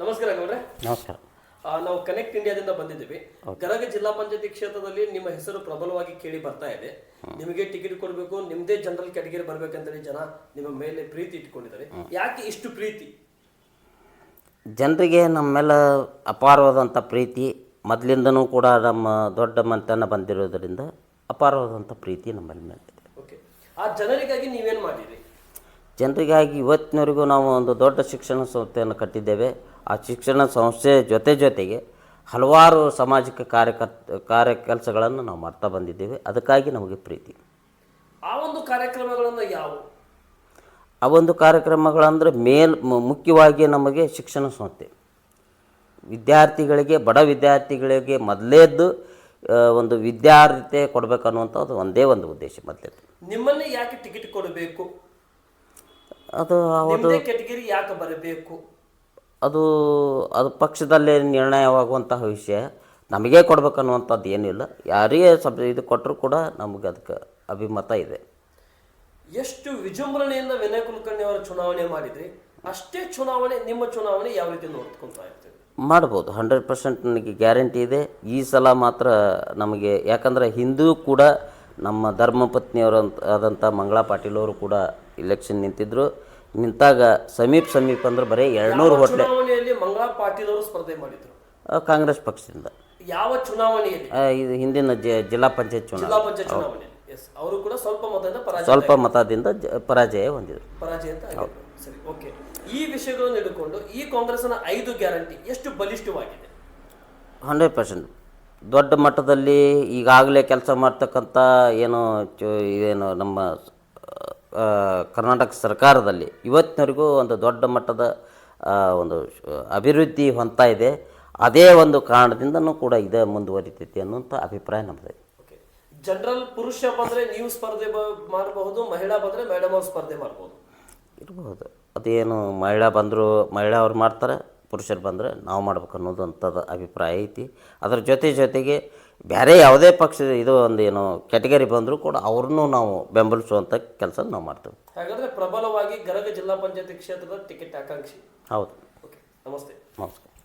ನಮಸ್ಕಾರ ಗೌಡ್ರೆ. ನಮಸ್ಕಾರ. ನಾವು ಕನೆಕ್ಟ್ ಇಂಡಿಯಾದಿಂದ ಬಂದಿದ್ದೀವಿ. ಗದಗ ಜಿಲ್ಲಾ ಪಂಚಾಯತಿ ಕ್ಷೇತ್ರದಲ್ಲಿ ನಿಮ್ಮ ಹೆಸರು ಪ್ರಬಲವಾಗಿ ಕೇಳಿ ಬರ್ತಾ ಇದೆ. ನಿಮಗೆ ಟಿಕೆಟ್ ಕೊಡಬೇಕು ನಿಮ್ದೇ ಜನರಲ್ ಕ್ಯಾಟಗರಿ ಬರ್ಬೇಕಂತೇಳಿ ಜನ ನಿಮ್ಮ ಮೇಲೆ ಪ್ರೀತಿ ಇಟ್ಕೊಂಡಿದ್ದಾರೆ. ಯಾಕೆ ಇಷ್ಟು ಪ್ರೀತಿ? ಜನರಿಗೆ ನಮ್ಮ ಮೇಲೆ ಅಪಾರವಾದಂಥ ಪ್ರೀತಿ ಮೊದಲಿಂದನೂ ಕೂಡ ನಮ್ಮ ದೊಡ್ಡ ಮಂತನ ಬಂದಿರೋದರಿಂದ ಅಪಾರವಾದಂಥ ಪ್ರೀತಿ ನಮ್ಮಲ್ಲಿ ಮೇಲೆ ಓಕೆ. ಆ ಜನರಿಗಾಗಿ ನೀವೇನು ಮಾಡಿರಿ ಜನರಿಗಾಗಿ ಇವತ್ತಿನವರೆಗೂ ನಾವು ಒಂದು ದೊಡ್ಡ ಶಿಕ್ಷಣ ಸಂಸ್ಥೆಯನ್ನು ಕಟ್ಟಿದ್ದೇವೆ. ಆ ಶಿಕ್ಷಣ ಸಂಸ್ಥೆ ಜೊತೆ ಜೊತೆಗೆ ಹಲವಾರು ಸಾಮಾಜಿಕ ಕಾರ್ಯಕರ್ತ ಕಾರ್ಯ ಕೆಲಸಗಳನ್ನು ನಾವು ಮಾಡ್ತಾ ಬಂದಿದ್ದೇವೆ. ಅದಕ್ಕಾಗಿ ನಮಗೆ ಪ್ರೀತಿ. ಆ ಒಂದು ಕಾರ್ಯಕ್ರಮಗಳನ್ನು ಯಾವ? ಆ ಒಂದು ಕಾರ್ಯಕ್ರಮಗಳಂದರೆ ಮೇಲ್ ಮುಖ್ಯವಾಗಿ ನಮಗೆ ಶಿಕ್ಷಣ ಸಂಸ್ಥೆ. ವಿದ್ಯಾರ್ಥಿಗಳಿಗೆ ಬಡ ವಿದ್ಯಾರ್ಥಿಗಳಿಗೆ ಮೊದಲೇದ್ದು ಒಂದು ವಿದ್ಯಾರ್ಹತೆ ಕೊಡಬೇಕನ್ನುವಂಥದ್ದು ಒಂದೇ ಒಂದು ಉದ್ದೇಶ ಮೊದಲೇದು ನಿಮ್ಮನ್ನೇ ಯಾಕೆ ಟಿಕೆಟ್ ಕೊಡಬೇಕು? ಅದು ಯಾಕೆ ಬರಬೇಕು? ಅದು ಅದು ಪಕ್ಷದಲ್ಲೇ ನಿರ್ಣಯವಾಗುವಂತಹ ವಿಷಯ. ನಮಗೇ ಕೊಡ್ಬೇಕನ್ನುವಂಥದ್ದು ಏನಿಲ್ಲ ಯಾರಿಗೆ ಸಬ್ ಇದು ಕೊಟ್ಟರು ಕೂಡ ನಮಗೆ ಅದಕ್ಕೆ ಅಭಿಮತ ಇದೆ. ಎಷ್ಟು ವಿಜೃಂಭಣೆಯಿಂದ ವಿನಯ್ ಕುಲಕರ್ಣಿ ಅವರ ಚುನಾವಣೆ ಮಾಡಿದ್ರಿ ಅಷ್ಟೇ ಚುನಾವಣೆ ನಿಮ್ಮ ಚುನಾವಣೆ ಯಾವ ರೀತಿ ನೋಡ್ಕೊಂತ ಇರ್ತೀವಿ ಮಾಡ್ಬೋದು. ಹಂಡ್ರೆಡ್ ಪರ್ಸೆಂಟ್ ನನಗೆ ಗ್ಯಾರಂಟಿ ಇದೆ. ಈ ಸಲ ಮಾತ್ರ ನಮಗೆ ಯಾಕಂದರೆ ಹಿಂದೂ ಕೂಡ ನಮ್ಮ ಧರ್ಮಪತ್ನಿಯವರು ಅಂತ ಆದಂಥ ಮಂಗಳಾ ಪಾಟೀಲ್ ಅವರು ಕೂಡ ಇಲೆಕ್ಷನ್ ನಿಂತಿದ್ದರು ನಿಂತಾಗ ಸಮೀಪ ಸಮೀಪ ಅಂದ್ರೆ ಬರೀ ಎರಡ್ನೂರು ಹೋಟ್ಲೆ. ಚುನಾವಣೆಯಲ್ಲಿ ಮಂಗಳಾ ಪಾಟೀಲ್ ಅವರು ಸ್ಪರ್ಧೆ ಮಾಡಿದ್ರು? ಕಾಂಗ್ರೆಸ್ ಪಕ್ಷದಿಂದ. ಯಾವ ಚುನಾವಣೆಯಲ್ಲಿ? ಆ, ಇದು ಹಿಂದಿನ ಜ ಜಿಲ್ಲಾ ಪಂಚಾಯತ್ ಚುನಾವಣೆ. ಜಿಲ್ಲಾ ಪಂಚಾಯತ್ ಚುನಾವಣೆ ಎಸ್ ಅವರು ಕೂಡ ಸ್ವಲ್ಪ ಮತದಿಂದ ಪರಾಜಯ ಸ್ವಲ್ಪ ಮತದಿಂದ ಜ ಪರಾಜಯ ಹೊಂದಿದ್ರು. ಪರಾಜಯ ಅಂತ ಆಗಿದ್ರು. ಸರಿ ಓಕೆ ಈ ವಿಷಯಗಳನ್ನು ಹಿಡ್ಕೊಂಡು ಈ ಕಾಂಗ್ರೆಸ್ನ ಐದು ಗ್ಯಾರಂಟಿ ಎಷ್ಟು ಬಲಿಷ್ಠವಾಗಿದೆ? Hundred percent. ದೊಡ್ಡ ಮಟ್ಟದಲ್ಲಿ ಈಗಾಗಲೇ ಕೆಲಸ ಮಾಡ್ತಕ್ಕಂಥ ಏನು ಚು- ಏನು ನಮ್ಮ ಕರ್ನಾಟಕ ಸರ್ಕಾರದಲ್ಲಿ ಇವತ್ತಿನವರೆಗೂ ಒಂದು ದೊಡ್ಡ ಮಟ್ಟದ ಒಂದು ಅಭಿವೃದ್ಧಿ ಹೊಂದ್ತಾ ಇದೆ. ಅದೇ ಒಂದು ಕಾರಣದಿಂದನೂ ಕೂಡ ಇದೇ ಮುಂದುವರಿತೈತಿ ಅನ್ನುವಂಥ ಅಭಿಪ್ರಾಯ ನಮ್ಮದೇ ಓಕೆ. ಜನರಲ್ ಪುರುಷ ಬಂದರೆ ನೀವು ಸ್ಪರ್ಧೆ ಮಾಡಬಹುದು ಮಹಿಳಾ ಬಂದರೆ ಮೇಡಮ್ ಅವ್ರು ಸ್ಪರ್ಧೆ ಮಾಡಬಹುದು ಇರಬಹುದು ಅದೇನು ಮಹಿಳಾ ಬಂದರೂ ಮಹಿಳಾ ಅವ್ರು ಮಾಡ್ತಾರೆ. ಪುರುಷರು ಬಂದರೆ ನಾವು ಮಾಡ್ಬೇಕು ಅನ್ನೋದು ಅಂಥದ್ದು ಅಭಿಪ್ರಾಯ ಐತಿ. ಅದ್ರ ಜೊತೆ ಜೊತೆಗೆ ಬೇರೆ ಯಾವುದೇ ಪಕ್ಷದ ಇದು ಒಂದು ಏನು ಕ್ಯಾಟಗರಿ ಬಂದರೂ ಕೂಡ ಅವ್ರನ್ನೂ ನಾವು ಬೆಂಬಲಿಸುವಂಥ ಕೆಲಸ ನಾವು ಮಾಡ್ತೇವೆ. ಹಾಗಾದರೆ ಪ್ರಬಲವಾಗಿ ಗದಗ ಜಿಲ್ಲಾ ಪಂಚಾಯತಿ ಕ್ಷೇತ್ರದ ಟಿಕೆಟ್ ಆಕಾಂಕ್ಷಿ. ಹೌದು. ಓಕೆ ನಮಸ್ತೆ. ನಮಸ್ಕಾರ.